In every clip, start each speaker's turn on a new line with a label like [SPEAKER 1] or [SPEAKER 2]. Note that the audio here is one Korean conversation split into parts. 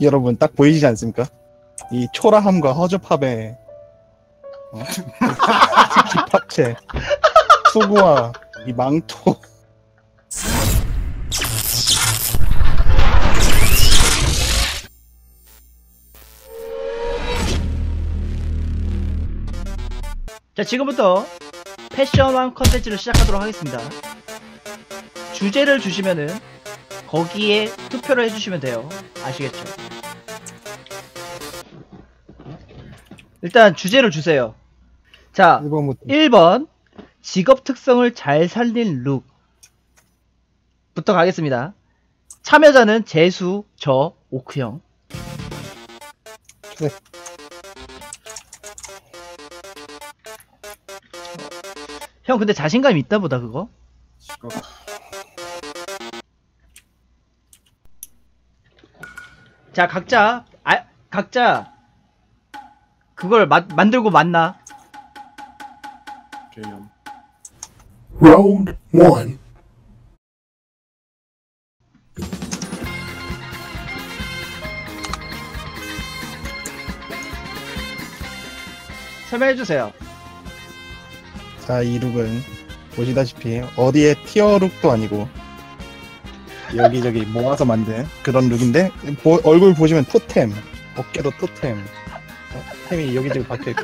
[SPEAKER 1] 여러분 딱 보이시지 않습니까? 이 초라함과 허접함의 어? 집합체 수구와 이 망토
[SPEAKER 2] 자, 지금부터 패션왕 컨텐츠를 시작하도록 하겠습니다. 주제를 주시면은 거기에 투표를 해주시면 돼요. 아시겠죠? 일단 주제를 주세요. 자,
[SPEAKER 1] 1번부터
[SPEAKER 2] 1번 직업 특성을 잘 살린 룩 부터 가겠습니다. 참여자는 재수, 저, 오크형.
[SPEAKER 1] 네.
[SPEAKER 2] 형 근데 자신감 있다 보다 그거? 자 각자 아 각자 그걸 마, 만들고 만나
[SPEAKER 3] 개념.
[SPEAKER 4] Round one.
[SPEAKER 2] 설명해 주세요.
[SPEAKER 1] 자, 이 룩은 보시다시피 어디에 티어 룩도 아니고 여기저기 모아서 만든 그런 룩인데 보- 얼굴 보시면 토템, 어깨도 토템, 어, 템이 여기저기 박혀있고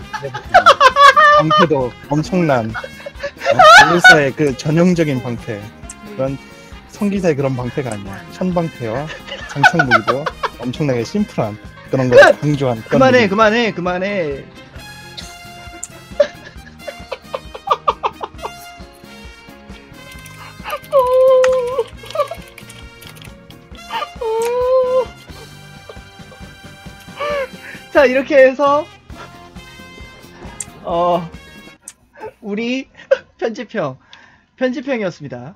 [SPEAKER 1] 방패도 엄청난 전사의 그 전형적인 방패 그런 성기사의 그런 방패가 아니야 천방패와 장착 무기도 엄청나게 심플한 그런 걸 강조한
[SPEAKER 2] 그만해
[SPEAKER 1] 룩.
[SPEAKER 2] 그만해 그만해. 자 이렇게 해서 어 우리 편집형 편집형이었습니다.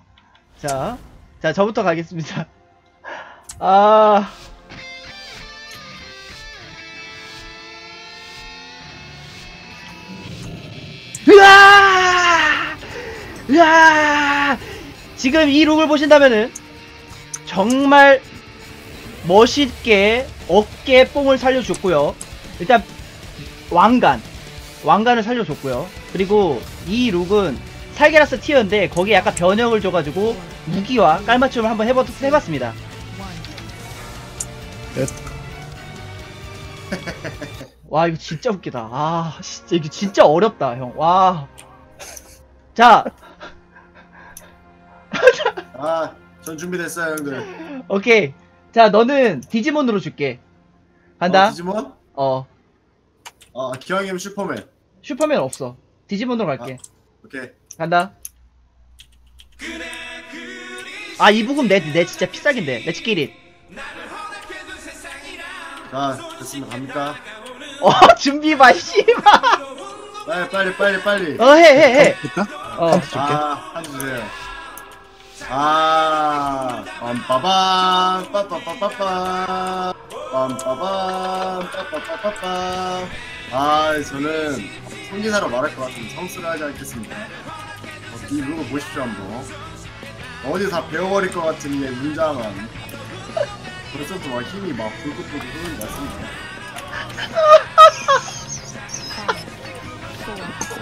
[SPEAKER 2] 자, 자 저부터 가겠습니다. 아 으아! 으아! 지금 이 룩을 보신다면은 정말 멋있게 어깨 뽕을 살려줬고요. 일단 왕관, 왕관을 살려줬고요. 그리고 이 룩은 살게라스 티어인데 거기에 약간 변형을 줘가지고 무기와 깔맞춤을 한번 해봤, 해봤습니다.
[SPEAKER 1] 끝.
[SPEAKER 2] 와 이거 진짜 웃기다. 아 진짜 이거 진짜 어렵다 형. 와. 자
[SPEAKER 3] 아, 전 준비됐어요, 형들.
[SPEAKER 2] 오케이. 자 너는 디지몬으로 줄게. 간다.
[SPEAKER 3] 어, 디지몬?
[SPEAKER 2] 어
[SPEAKER 3] 어, 기왕이면 슈퍼맨.
[SPEAKER 2] 슈퍼맨 없어. 디지몬으로 갈게.
[SPEAKER 3] 오케이.
[SPEAKER 2] 간다. 아, 이 부금 내, 내 진짜 피싸긴데. 내 치키릿.
[SPEAKER 3] 자, 됐습니다. 갑니까?
[SPEAKER 2] 어, 준비 봐, 씨발.
[SPEAKER 3] 빨리, 빨리, 빨리, 빨리.
[SPEAKER 2] 어, 해, 해, 해.
[SPEAKER 1] 줄까?
[SPEAKER 2] 어,
[SPEAKER 1] 줄게
[SPEAKER 3] 아, 한 주세요. 아, 빰빠밤, 빠빠빠빠빠, 빰빠밤, 빠빠빠빠빠. 아, 저는 성기사로 말할 것 같은 성수를 하지 않겠습니다. 어, 이 룩을 보십시오, 한번. 어디 다 배워버릴 것 같은 게 웅장한. 벌써부터 막 힘이 막 불긋불긋 흐르는 것 같습니다.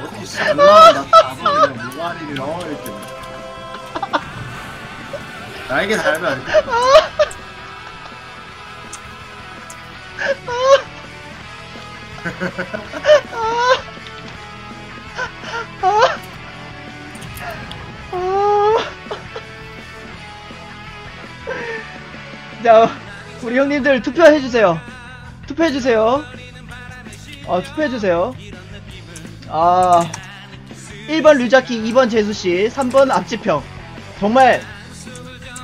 [SPEAKER 3] 어디 장난을 나 그냥 무관리를 넣어 이렇게 나에게 달면 안 돼.
[SPEAKER 2] 자, 우리 형님들 투표해주세요. 투표해주세요. 어, 투표해주세요. 아, 1번 류자키, 2번 재수씨, 3번 앞지평. 정말,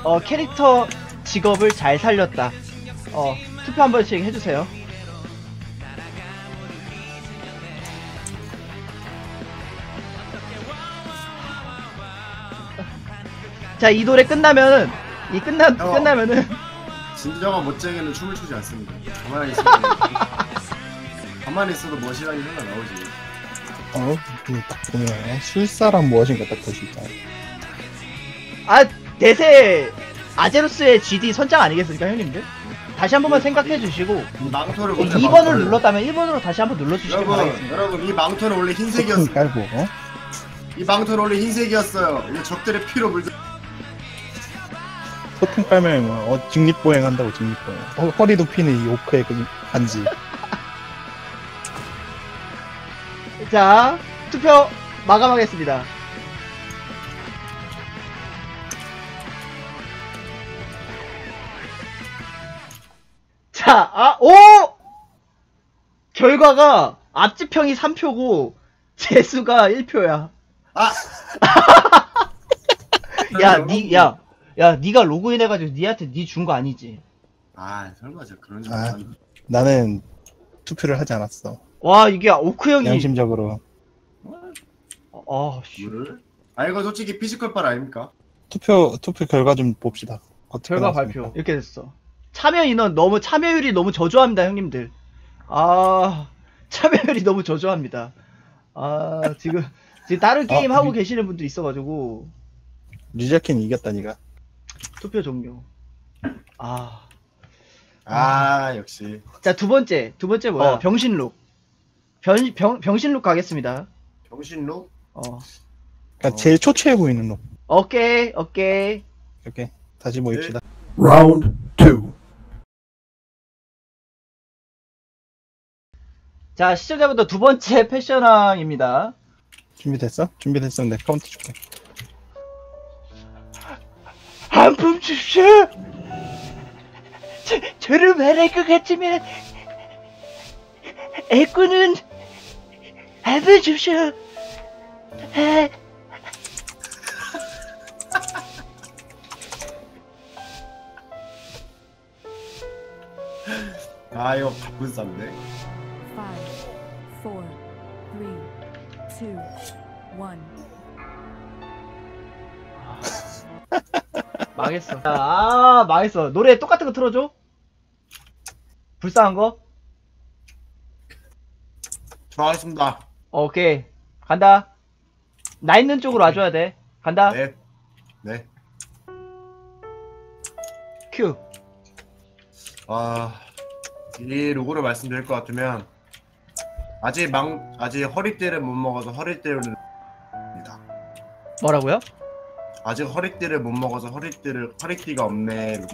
[SPEAKER 2] 어, 캐릭터 직업을 잘 살렸다. 어, 투표 한 번씩 해주세요. 자, 이 노래 끝나면은, 이 끝나,
[SPEAKER 3] 어.
[SPEAKER 2] 끝나면은,
[SPEAKER 3] 진정한 멋쟁이는 춤을 추지 않습니다. 가만히 있어도 가만히 있어도 멋이라는 생각 나오지.
[SPEAKER 1] 어, 그딱 보면 술사란 무엇인가 딱볼수 있잖아.
[SPEAKER 2] 아, 내세 아제로스의 GD 선장 아니겠습니까, 형님들? 다시 한 번만 생각해 주시고
[SPEAKER 3] 이 망토를 원래
[SPEAKER 2] 2번을
[SPEAKER 3] 망토를-
[SPEAKER 2] 눌렀다면 1번으로 다시 한번 눌러주시길
[SPEAKER 3] 여러분
[SPEAKER 2] 바라겠습니다.
[SPEAKER 3] 여러분 이 망토는 원래
[SPEAKER 1] 토템
[SPEAKER 3] 흰색이었어.
[SPEAKER 1] 깔고 어?
[SPEAKER 3] 이 망토는 원래 흰색이었어요. 이게 적들의 피로 물들.
[SPEAKER 1] 토템 깔면 뭐 어, 직립보행 한다고 직립보행 어, 허리도 피는 이 오크의 그 반지
[SPEAKER 2] 자, 투표 마감하겠습니다. 아, 오! 결과가 앞지평이 3표고 재수가 1표야.
[SPEAKER 3] 아
[SPEAKER 2] 야, 니, 야, 야, 니가 로그인 해가지고 니한테 니 준 거 아니지?
[SPEAKER 3] 아 설마 저 그런 줄
[SPEAKER 1] 아.
[SPEAKER 3] 알았는데.
[SPEAKER 1] 나는 투표를 하지 않았어
[SPEAKER 2] 와, 이게 오크 형이,
[SPEAKER 1] 양심적으로
[SPEAKER 2] 어, 씨.
[SPEAKER 3] 물을? 아 이거 솔직히 피지컬 빨 아닙니까?
[SPEAKER 1] 투표 투표 결과 좀 봅시다
[SPEAKER 2] 결과? 발표. 이렇게 됐어. 참여 인원 너무 참여율이 너무 저조합니다, 형님들. 아, 참여율이 너무 저조합니다. 아, 지금 지금 다른 게임
[SPEAKER 1] 아,
[SPEAKER 2] 하고
[SPEAKER 1] 리-
[SPEAKER 2] 계시는 분들 있어가지고
[SPEAKER 1] 류자킨 이겼다 니가
[SPEAKER 2] 투표 종료. 아,
[SPEAKER 3] 아 역시
[SPEAKER 2] 자 두 번째 두 번째 뭐야?
[SPEAKER 3] 어.
[SPEAKER 2] 병신룩. 병, 병 병신룩 가겠습니다.
[SPEAKER 3] 병신룩?
[SPEAKER 2] 어,
[SPEAKER 1] 그러니까
[SPEAKER 3] 어.
[SPEAKER 1] 제일 초췌해 보이는 놈
[SPEAKER 2] 오케이 오케이.
[SPEAKER 1] 이렇게 다시 모입시다
[SPEAKER 4] Round two.
[SPEAKER 2] 자 시청자분들 두 번째 패션왕입니다.
[SPEAKER 1] 준비됐어? 준비됐어 내 카운트 줄게
[SPEAKER 2] 한품 줍쇼. 저, 저를 말할 것 같으면 애꾸는 한품 줍쇼. 아,
[SPEAKER 3] 아 이거 바쁜 싼데
[SPEAKER 5] two, one.
[SPEAKER 2] 망했어. 아 망했어. 노래 똑같은 거 틀어줘. 불쌍한 거.
[SPEAKER 3] 좋아하겠습니다
[SPEAKER 2] 오케이 간다. 나 있는 쪽으로 와줘야 돼. 간다.
[SPEAKER 3] 네 네.
[SPEAKER 2] 큐.
[SPEAKER 3] 아, 이 로고를 말씀드릴 것 같으면 아직 망 아직 허리띠를 못 먹어서 허리띠를 입니다.
[SPEAKER 2] 뭐라고요?
[SPEAKER 3] 아직 허리띠를 못 먹어서 허리띠를 허리띠가 없네.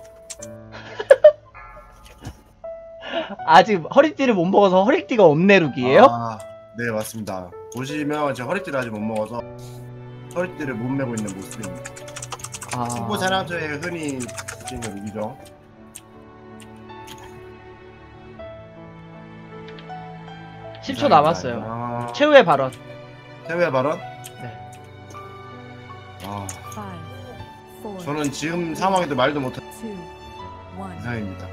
[SPEAKER 2] 아직 허리띠를 못 먹어서 허리띠가 없네 룩이에요?
[SPEAKER 3] 아, 네 맞습니다. 보시면 제가 허리띠를 아직 못 먹어서 허리띠를 못 메고 있는 모습입니다.
[SPEAKER 2] 아.
[SPEAKER 3] 후보 자랑조에 흔히 쓰이는 룩이죠.
[SPEAKER 2] 10초 남았어요.
[SPEAKER 3] 아,
[SPEAKER 2] 최후의 발언.
[SPEAKER 3] 최후의 발언?
[SPEAKER 2] 네.
[SPEAKER 3] 아, 저는 지금 상황에도 말도
[SPEAKER 5] one.
[SPEAKER 3] 이상입니다.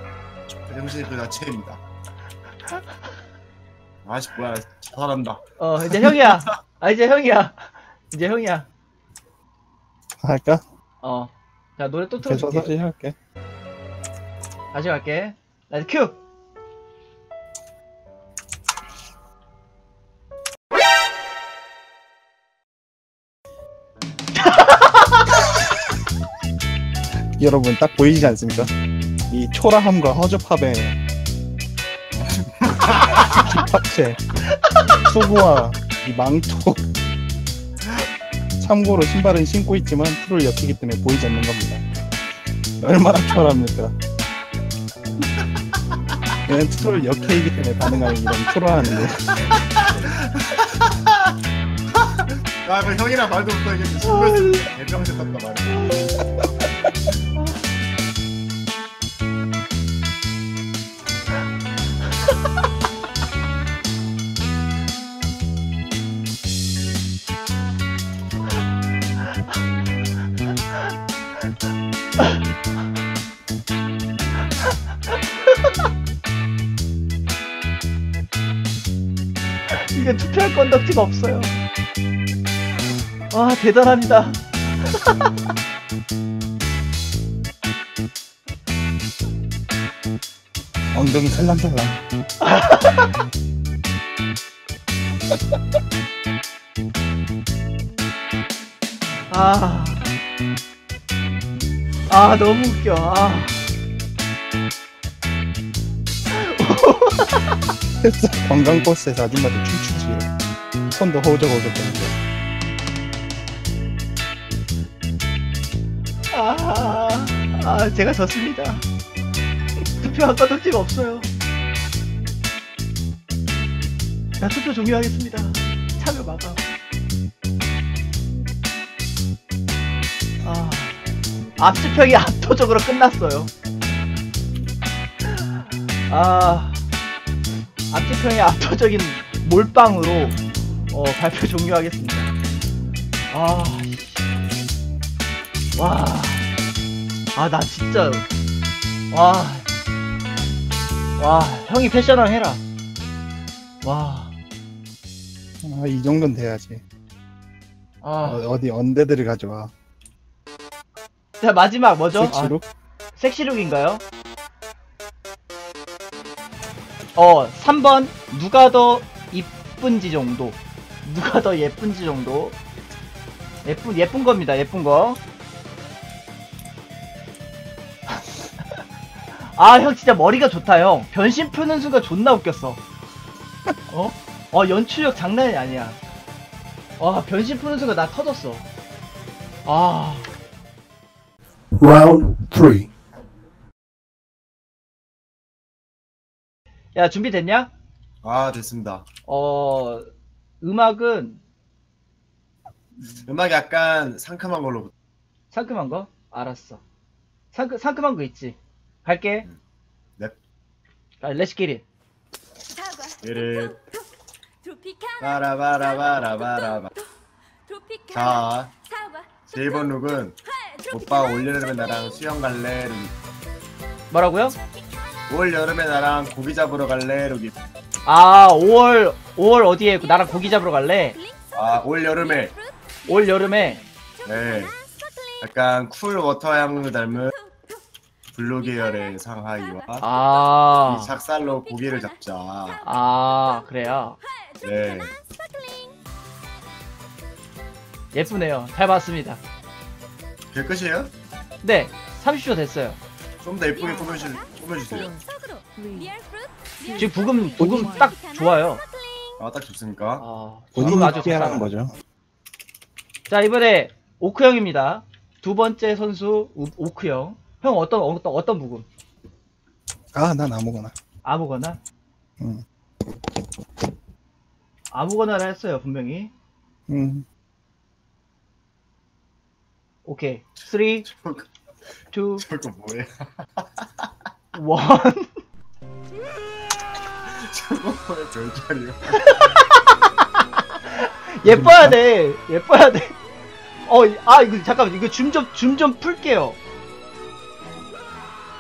[SPEAKER 3] 정신이 그 자체입니다. 아씨 뭐야 잘한다.
[SPEAKER 2] 어 이제 형이야. 아 이제 형이야. 이제 형이야.
[SPEAKER 1] 할까?
[SPEAKER 2] 어. 자 노래 또
[SPEAKER 1] 계속
[SPEAKER 2] 틀어줄게.
[SPEAKER 1] 다시 할게
[SPEAKER 2] 다시 갈게. 나 큐.
[SPEAKER 1] 여러분 딱 보이지 않습니까? 이 초라함과 허접함의 합체 수고와 이 망토 참고로 신발은 신고 있지만 풀을 엮이기 때문에 보이지 않는 겁니다 얼마나 초라합니까 얘는 풀을 엮이기 때문에 가능한 이런 초라한 거
[SPEAKER 3] 아, 그 형이랑 말도 신발 대병세 떴다 말이야.
[SPEAKER 2] 이게 투표할 건덕지가 없어요. 와 대단합니다.
[SPEAKER 1] 엉덩이 살랑살랑
[SPEAKER 2] 아. 아, 너무 웃겨. 아.
[SPEAKER 1] 관광버스에서 아줌마들 춤추지. 손도 허우적허우적 거리는데.
[SPEAKER 2] 아, 아, 제가 졌습니다. 투표한 까덕지가 없어요. 자, 투표 종료하겠습니다. 참여 마감. 앞지평이 압도적으로 끝났어요. 아, 앞지평의 압도적인 몰빵으로 어, 발표 종료하겠습니다. 아, 씨. 와, 아, 나 진짜, 와, 와, 형이 패션왕 해라. 와,
[SPEAKER 1] 아, 이 정도는 돼야지.
[SPEAKER 2] 아,
[SPEAKER 1] 어, 어디 언데드를 가져와.
[SPEAKER 2] 자, 마지막 뭐죠? 아,
[SPEAKER 1] 섹시룩?
[SPEAKER 2] 섹시룩인가요? 어, 3번, 누가 더 이쁜지 정도. 누가 더 예쁜지 정도. 예쁜, 예쁜 겁니다, 예쁜 거. 아, 형 진짜 머리가 좋다, 형. 변신 푸는 순간 존나 웃겼어. 어? 어, 연출력 장난이 아니야. 와, 변신 푸는 순간 나 터졌어. 아.
[SPEAKER 4] Round 3.
[SPEAKER 2] 야, 준비됐냐?
[SPEAKER 3] 아 됐습니다.
[SPEAKER 2] 어, 음악은
[SPEAKER 3] 음악이 약간 상큼한 걸로.
[SPEAKER 2] 상큼한 거? 알았어. 상큼, 상큼한 거 있지? 갈게.
[SPEAKER 3] 음. 넵.
[SPEAKER 2] 아, 렛츠 기릿.
[SPEAKER 6] 사과
[SPEAKER 3] 이를
[SPEAKER 6] 트로피카나
[SPEAKER 3] 바라바라바라바라바.
[SPEAKER 6] 트로피카나
[SPEAKER 3] 자,
[SPEAKER 6] 사과
[SPEAKER 3] 제 1번 룩은 오빠 올 여름에 나랑 수영 갈래 룩.
[SPEAKER 2] 뭐라고요?
[SPEAKER 3] 올 여름에 나랑 고기 잡으러 갈래 룩이.
[SPEAKER 2] 아, 5월, 5월 어디에 나랑 고기 잡으러 갈래?
[SPEAKER 3] 아 올 여름에
[SPEAKER 2] 올 여름에.
[SPEAKER 3] 네. 약간 쿨 워터 향을 닮은 블루 계열의 상하이와
[SPEAKER 2] 아,
[SPEAKER 3] 이 작살로 고기를 잡자.
[SPEAKER 2] 아, 그래요.
[SPEAKER 3] 네.
[SPEAKER 2] 예쁘네요. 잘 봤습니다.
[SPEAKER 3] 그게 끝이에요?
[SPEAKER 2] 네, 30초 됐어요.
[SPEAKER 3] 좀 더 예쁘게 꾸며주, 꾸며주세요.
[SPEAKER 2] 지금 부금, 부금 딱 좋아요.
[SPEAKER 3] 아, 딱 좋습니까?
[SPEAKER 2] 아,
[SPEAKER 1] 본인
[SPEAKER 2] 부금 아주 잘
[SPEAKER 1] 거죠.
[SPEAKER 2] 자, 이번에 오크 형입니다. 두 번째 선수, 우- 오크 형. 형 어떤, 어떤, 어떤 부금?
[SPEAKER 1] 아, 난 아무거나.
[SPEAKER 2] 아무거나?
[SPEAKER 1] 음.
[SPEAKER 2] 아무거나라 했어요, 분명히.
[SPEAKER 1] 음,
[SPEAKER 2] 오케이. 3, 2, 1.
[SPEAKER 3] 저거, 뭐예요? 저거 뭐야, 별자리요?
[SPEAKER 2] 예뻐야 돼. 예뻐야 돼. 어, 아, 이거, 잠깐만. 이거 줌 좀, 줌 좀 풀게요.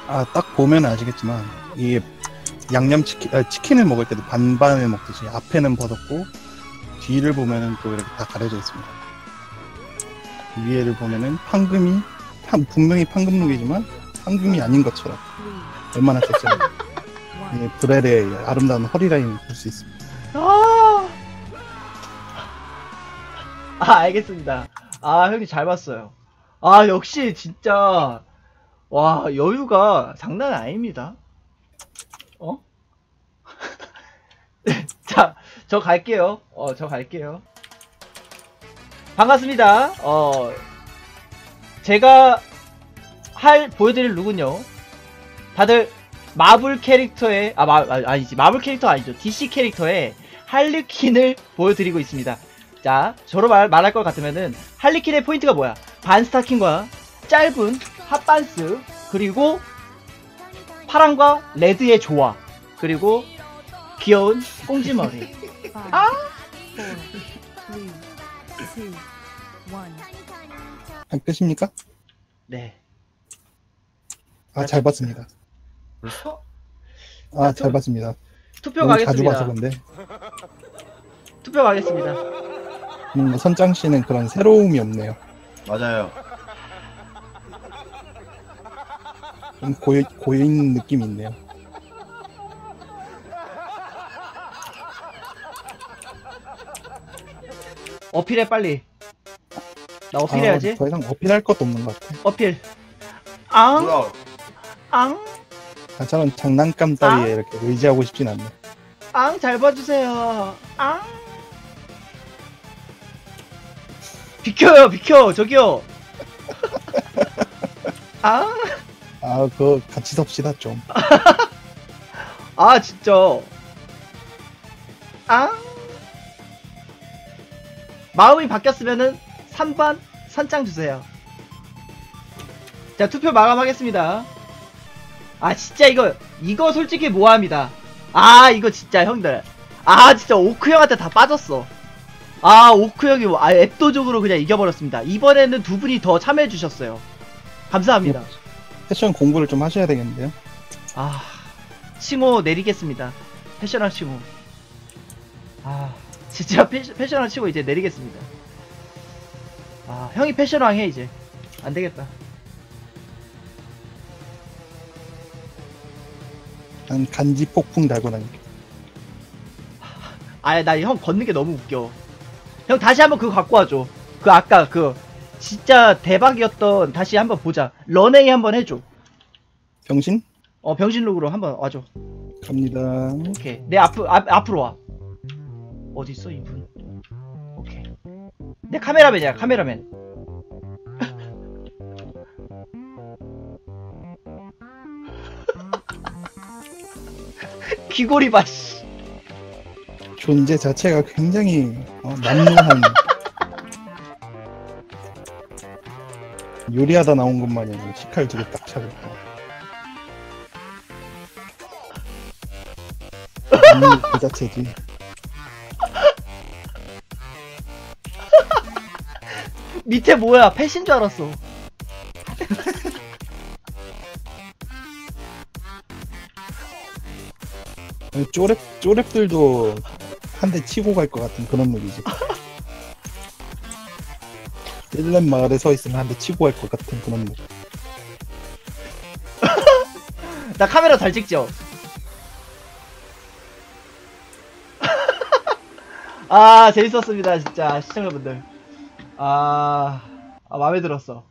[SPEAKER 1] 아, 딱 보면 아시겠지만, 이게 양념치킨, 아, 치킨을 먹을 때도 반반을 먹듯이 앞에는 벗었고, 뒤를 보면은 또 이렇게 다 가려져 있습니다. 위에를 보면은 황금이, 판- 분명히 황금룩이지만, 황금이 아닌 것처럼 얼마나
[SPEAKER 5] one.
[SPEAKER 1] 이 브렐의 아름다운 허리 라인을 볼 수 있습니다.
[SPEAKER 2] 아, 아, 알겠습니다. 아, 형님 잘 봤어요. 아, 역시 진짜, 와, 여유가 장난 아닙니다. 어? 자, 저 갈게요. 어, 저 갈게요. 반갑습니다. 어, 제가 할, 보여드릴 룩은요. 다들 마블 캐릭터의, 아, 마, 아, 아니지. 마블 캐릭터 아니죠. DC 캐릭터의 할리퀸을 보여드리고 있습니다. 자, 저로 말, 말할 것 같으면은, 할리퀸의 포인트가 뭐야? 반스타킹과 짧은 핫반스, 그리고 파랑과 레드의 조화, 그리고 귀여운 꽁지머리.
[SPEAKER 5] Five,
[SPEAKER 2] 아!
[SPEAKER 5] Two, one.
[SPEAKER 1] 아, 끝입니까?
[SPEAKER 2] 네.
[SPEAKER 1] 아, 잘 봤습니다.
[SPEAKER 3] 벌써?
[SPEAKER 1] 아, 잘 봤습니다.
[SPEAKER 2] 투표
[SPEAKER 1] 너무 자주 봐서
[SPEAKER 2] 가겠습니다.
[SPEAKER 1] 근데,
[SPEAKER 2] 투표 가겠습니다.
[SPEAKER 1] 음, 선장 씨는 그런 새로움이 없네요.
[SPEAKER 3] 맞아요.
[SPEAKER 1] 좀 고이, 고인 느낌이 있네요.
[SPEAKER 2] 어필해, 빨리. 나
[SPEAKER 1] 아,
[SPEAKER 2] 어필해야지.
[SPEAKER 1] 더 이상 어필할 것도 없는 것 같아.
[SPEAKER 2] 어필. 앙,
[SPEAKER 3] 뭐야?
[SPEAKER 2] 앙.
[SPEAKER 1] 아, 저는 장난감 따위에 이렇게 의지하고 싶진 않네.
[SPEAKER 2] 앙, 잘 봐주세요. 앙. 비켜요, 비켜, 저기요. 앙.
[SPEAKER 1] 아, 그거 같이 섭시다, 좀.
[SPEAKER 2] 아, 진짜. 앙. 마음이 바뀌었으면은 3번 선짱 주세요. 자, 투표 마감하겠습니다. 아, 진짜 이거, 이거 솔직히 모함이다. 아, 이거 진짜 형들. 아, 진짜 오크 형한테 다 빠졌어. 아, 오크 형이 아, 앱도적으로 그냥 이겨버렸습니다. 이번에는 두 분이 더 참여해주셨어요. 감사합니다.
[SPEAKER 1] 패션 공부를 좀 하셔야 되겠는데요.
[SPEAKER 2] 아, 칭호 내리겠습니다. 패셔널 칭호. 아, 진짜 패, 패셔널 칭호 이제 내리겠습니다. 아, 형이 패셔널 해, 이제. 안 되겠다.
[SPEAKER 1] 난 간지 폭풍 달고 다닐게.
[SPEAKER 2] 아, 나형 걷는 게 너무 웃겨. 형 다시 한번 그거 갖고 와줘. 그 아까 그 진짜 대박이었던 다시 한번 보자. 런웨이 한번 해줘.
[SPEAKER 1] 병신?
[SPEAKER 2] 어 병신 룩으로 한번 와줘.
[SPEAKER 1] 갑니다.
[SPEAKER 2] 오케이. 내 앞, 앞 앞으로 와. 어디 있어 이분? 오케이. 내 카메라맨이야 카메라맨. 귀골이 봐. 씨.
[SPEAKER 1] 존재 자체가 굉장히 어, 남루한 요리하다 나온 것 마냥 식칼 두 개 딱 차고 그 자체지
[SPEAKER 2] 밑에 뭐야? 패신 줄 알았어.
[SPEAKER 1] 쪼랩 쪼랩들도 한 대 치고 갈 것 같은 그런 룩이지 일렘 마을에 서 있으면 한 대 치고 갈 것 같은 그런 룩
[SPEAKER 2] 나 카메라 잘 찍죠? 아, 재밌었습니다, 진짜, 시청자분들. 아, 아 마음에 들었어.